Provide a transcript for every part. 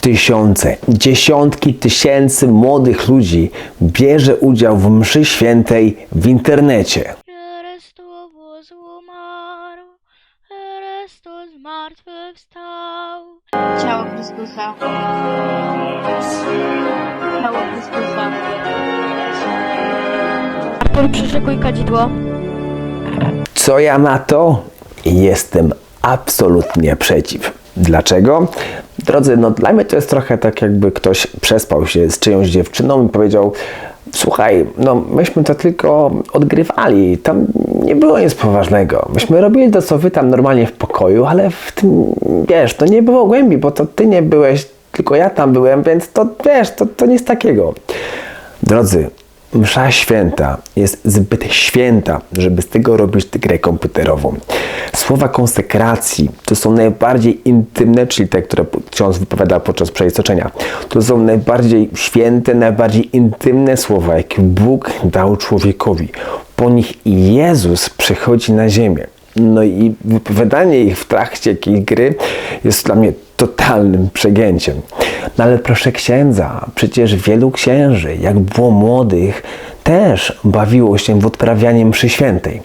Tysiące, dziesiątki tysięcy młodych ludzi bierze udział w mszy świętej w internecie. Chrystus umarł, Chrystus zmartwychwstał. Ciało Chrystusa. Ciało Chrystusa. Artur, przyszykuj kadzidło. Co ja na to? Jestem absolutnie przeciw. Dlaczego? Drodzy, no dla mnie to jest trochę tak, jakby ktoś przespał się z czyjąś dziewczyną i powiedział: Słuchaj, no myśmy to tylko odgrywali, tam nie było nic poważnego. Myśmy robili to, co wy tam normalnie w pokoju, ale w tym, wiesz, to nie było głębi, bo to ty nie byłeś, tylko ja tam byłem, więc to wiesz, to, to nic takiego. Drodzy, msza święta jest zbyt święta, żeby z tego robić grę komputerową. Słowa konsekracji to są najbardziej intymne, czyli te, które ksiądz wypowiada podczas przeistoczenia. To są najbardziej święte, najbardziej intymne słowa, jakie Bóg dał człowiekowi. Po nich Jezus przychodzi na ziemię. No i wypowiadanie ich w trakcie jakiejś gry jest dla mnie totalnym przegięciem. No ale proszę księdza, przecież wielu księży, jak było młodych, też bawiło się w odprawianie mszy świętej.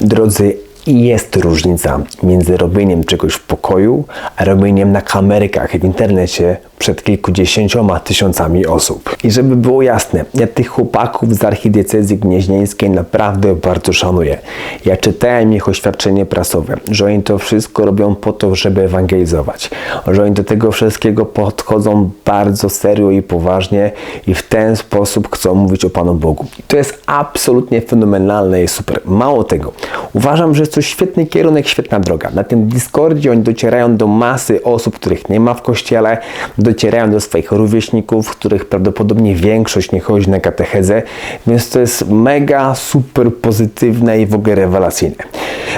Drodzy, jest różnica między robieniem czegoś w pokoju, a robieniem na kamerkach w internecie przed kilkudziesięcioma tysiącami osób. I żeby było jasne, ja tych chłopaków z archidiecezji gnieźnieńskiej naprawdę bardzo szanuję. Ja czytałem ich oświadczenie prasowe, że oni to wszystko robią po to, żeby ewangelizować, że oni do tego wszystkiego podchodzą bardzo serio i poważnie i w ten sposób chcą mówić o Panu Bogu. I to jest absolutnie fenomenalne i super. Mało tego, uważam, że jest to świetny kierunek, świetna droga. Na tym Discordzie oni docierają do masy osób, których nie ma w kościele, docierają do swoich rówieśników, których prawdopodobnie większość nie chodzi na katechezę, więc to jest mega, super pozytywne i w ogóle rewelacyjne.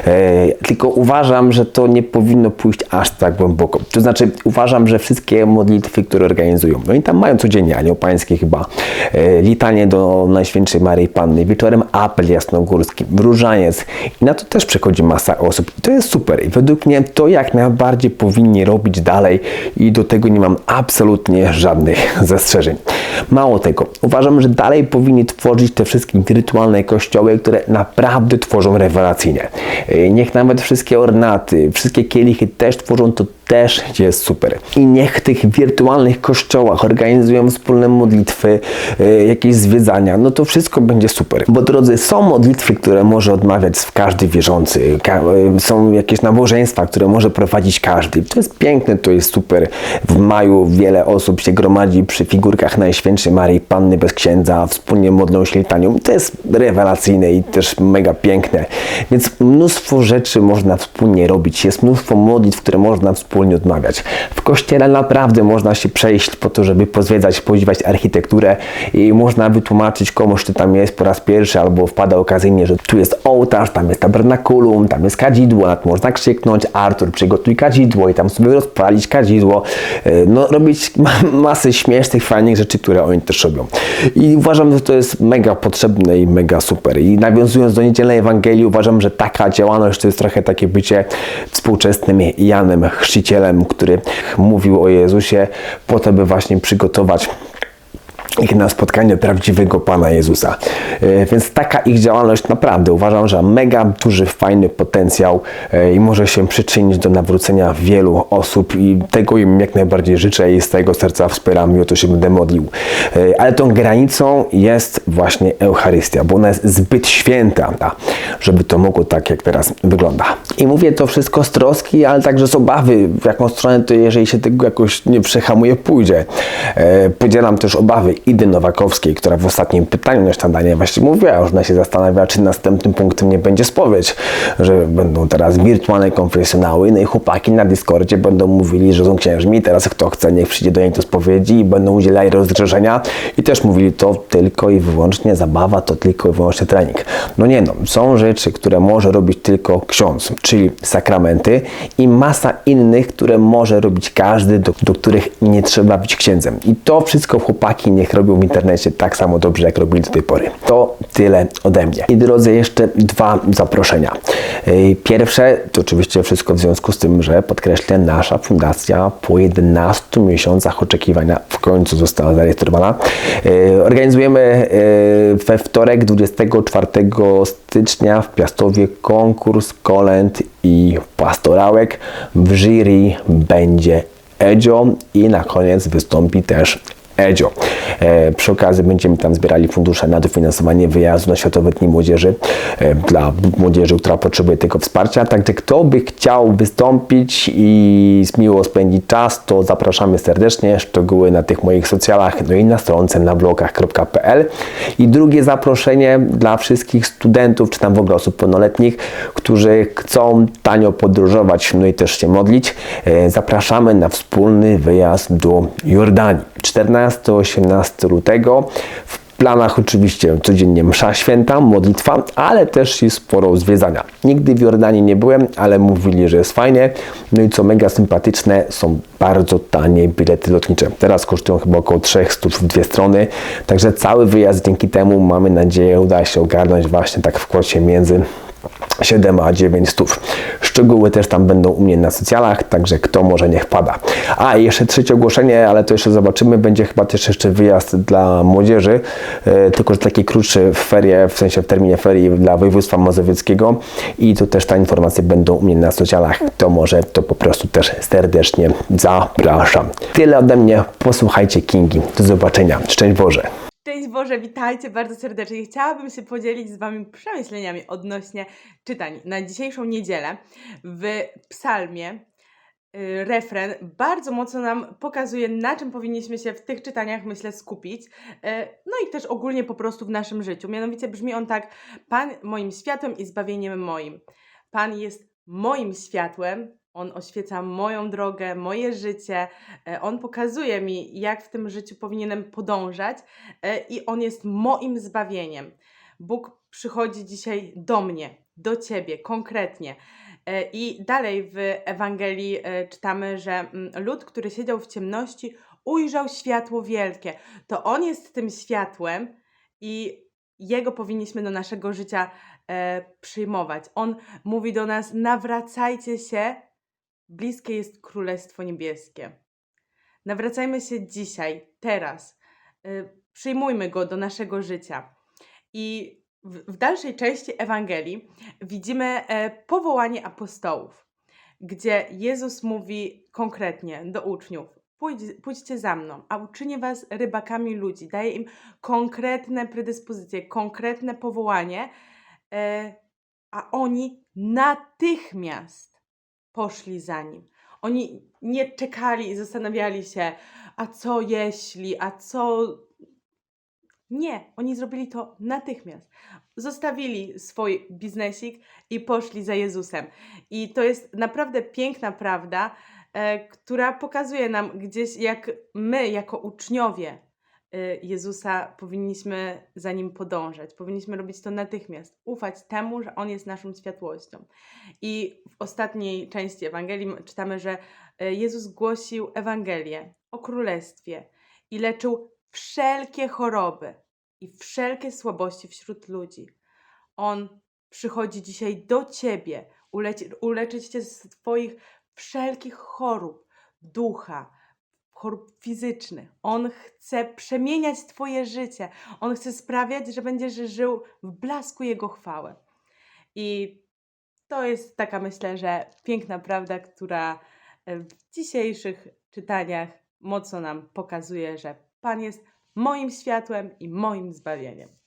E, tylko uważam, że to nie powinno pójść aż tak głęboko. To znaczy, uważam, że wszystkie modlitwy, które organizują, no i tam mają codziennie anioł pański chyba, e, litanie do Najświętszej Maryi Panny, wieczorem apel jasnogórski, różaniec i na to też przychodzi masa osób i to jest super i według mnie to jak najbardziej powinni robić dalej i do tego nie mam absolutnie żadnych zastrzeżeń. Mało tego, uważam, że dalej powinni tworzyć te wszystkie rytualne kościoły, które naprawdę tworzą rewelacyjnie. Niech nawet wszystkie ornaty, wszystkie kielichy też tworzą to też jest super. I niech tych wirtualnych kościołach organizują wspólne modlitwy, e, jakieś zwiedzania, no to wszystko będzie super. Bo drodzy, są modlitwy, które może odmawiać każdy wierzący, e, są jakieś nabożeństwa, które może prowadzić każdy. To jest piękne, to jest super. W maju wiele osób się gromadzi przy figurkach Najświętszej Maryi Panny bez księdza, wspólnie modlą się litanią. To jest rewelacyjne i też mega piękne. Więc mnóstwo rzeczy można wspólnie robić. Jest mnóstwo modlitw, które można wspólnie odmawiać. W kościele naprawdę można się przejść po to, żeby pozwiedzać, podziwiać architekturę i można wytłumaczyć komuś, kto tam jest po raz pierwszy albo wpada okazyjnie, że tu jest ołtarz, tam jest tabernakulum, tam jest kadzidło, na to można krzyknąć Artur, przygotuj kadzidło i tam sobie rozpalić kadzidło. E, No, robić ma- masę śmiesznych, fajnych rzeczy, które oni też robią. I uważam, że to jest mega potrzebne i mega super. I nawiązując do niedzielnej Ewangelii, uważam, że taka działalność to jest trochę takie bycie współczesnym Janem Chrzcicielem, który mówił o Jezusie po to, by właśnie przygotować ich na spotkanie prawdziwego Pana Jezusa. E, Więc taka ich działalność naprawdę uważam, że mega duży, fajny potencjał e, i może się przyczynić do nawrócenia wielu osób i tego im jak najbardziej życzę i z tego serca wspieram i o to się będę modlił. E, Ale tą granicą jest właśnie Eucharystia, bo ona jest zbyt święta, ta, żeby to mogło tak, jak teraz wygląda. I mówię to wszystko z troski, ale także z obawy, w jaką stronę to jeżeli się tego jakoś nie przehamuje, pójdzie. Podzielam też obawy Idy Nowakowskiej, która w ostatnim pytaniu na śniadanie właśnie mówiła, że ona się zastanawia, czy następnym punktem nie będzie spowiedź, że będą teraz wirtualne konfesjonały, no i chłopaki na Discordzie będą mówili, że są księżmi, teraz kto chce, niech przyjdzie do niej do spowiedzi i będą udzielali rozgrzeszenia i też mówili, to tylko i wyłącznie zabawa, to tylko i wyłącznie trening. No nie no, są rzeczy, które może robić tylko ksiądz, czyli sakramenty i masa innych, które może robić każdy, do, do których nie trzeba być księdzem. I to wszystko chłopaki niech robią w internecie tak samo dobrze, jak robili do tej pory. To tyle ode mnie. I drodzy, jeszcze dwa zaproszenia. Pierwsze, to oczywiście wszystko w związku z tym, że podkreślę, nasza fundacja po 11 miesiącach oczekiwania w końcu została zarejestrowana. Organizujemy we wtorek 24 stycznia w Piastowie konkurs kolęd i pastorałek. W jury będzie Edzio i na koniec wystąpi też Edzio. E, przy okazji będziemy tam zbierali fundusze na dofinansowanie wyjazdu na Światowe Dni Młodzieży e, dla młodzieży, która potrzebuje tego wsparcia. Także kto by chciał wystąpić i miło spędzić czas, to zapraszamy serdecznie. Szczegóły na tych moich socjalach, no i na stronce na blogach.pl. I drugie zaproszenie dla wszystkich studentów, czy tam w ogóle osób pełnoletnich, którzy chcą tanio podróżować, no i też się modlić. E, Zapraszamy na wspólny wyjazd do Jordanii. 14-18 lutego. W planach oczywiście codziennie msza święta, modlitwa, ale też i sporo zwiedzania. Nigdy w Jordanii nie byłem, ale mówili, że jest fajnie. No i co mega sympatyczne, są bardzo tanie bilety lotnicze. Teraz kosztują chyba około 300 w dwie strony. Także cały wyjazd dzięki temu mamy nadzieję uda się ogarnąć właśnie tak w kwocie między 7 a 9 stów. Szczegóły też tam będą u mnie na socjalach, także kto może niech pada. A jeszcze trzecie ogłoszenie, ale to jeszcze zobaczymy, będzie chyba też jeszcze wyjazd dla młodzieży, e, tylko że taki krótszy w ferie, w sensie w terminie ferii dla województwa mazowieckiego i tu też te informacje będą u mnie na socjalach. Kto może, to po prostu też serdecznie zapraszam. Tyle ode mnie, posłuchajcie Kingi. Do zobaczenia. Szczęść Boże. Szczęść Boże, witajcie bardzo serdecznie. Chciałabym się podzielić z Wami przemyśleniami odnośnie czytań. Na dzisiejszą niedzielę w psalmie y, refren bardzo mocno nam pokazuje, na czym powinniśmy się w tych czytaniach, myślę, skupić. Y, No i też ogólnie po prostu w naszym życiu. Mianowicie brzmi on tak: Pan moim światłem i zbawieniem moim. Pan jest moim światłem, on oświeca moją drogę, moje życie, e, on pokazuje mi, jak w tym życiu powinienem podążać, e, i on jest moim zbawieniem. Bóg przychodzi dzisiaj do mnie, do ciebie konkretnie. E, I dalej w Ewangelii czytamy, że mm, lud, który siedział w ciemności, ujrzał światło wielkie. To on jest tym światłem i jego powinniśmy do naszego życia przyjmować. On mówi do nas: nawracajcie się, bliskie jest Królestwo Niebieskie. Nawracajmy się dzisiaj, teraz. Y, Przyjmujmy go do naszego życia. I w, w dalszej części Ewangelii widzimy e, powołanie apostołów, gdzie Jezus mówi konkretnie do uczniów: Pójdź, pójdźcie za mną, a uczynię was rybakami ludzi. Daje im konkretne predyspozycje, konkretne powołanie, e, a oni natychmiast poszli za nim. Oni nie czekali i zastanawiali się, a co jeśli, a co. Nie, oni zrobili to natychmiast. Zostawili swój biznesik i poszli za Jezusem. I to jest naprawdę piękna prawda, e, która pokazuje nam gdzieś, jak my, jako uczniowie Jezusa, powinniśmy za nim podążać. Powinniśmy robić to natychmiast. Ufać temu, że On jest naszą światłością. I w ostatniej części Ewangelii czytamy, że e, Jezus głosił Ewangelię o Królestwie i leczył wszelkie choroby i wszelkie słabości wśród ludzi. On przychodzi dzisiaj do Ciebie, uleczyć Cię z Twoich wszelkich chorób ducha, chorób fizycznych. On chce przemieniać Twoje życie. On chce sprawiać, że będziesz żył w blasku Jego chwały. I to jest taka, myślę, że piękna prawda, która e, w dzisiejszych czytaniach mocno nam pokazuje, że Pan jest moim światłem i moim zbawieniem.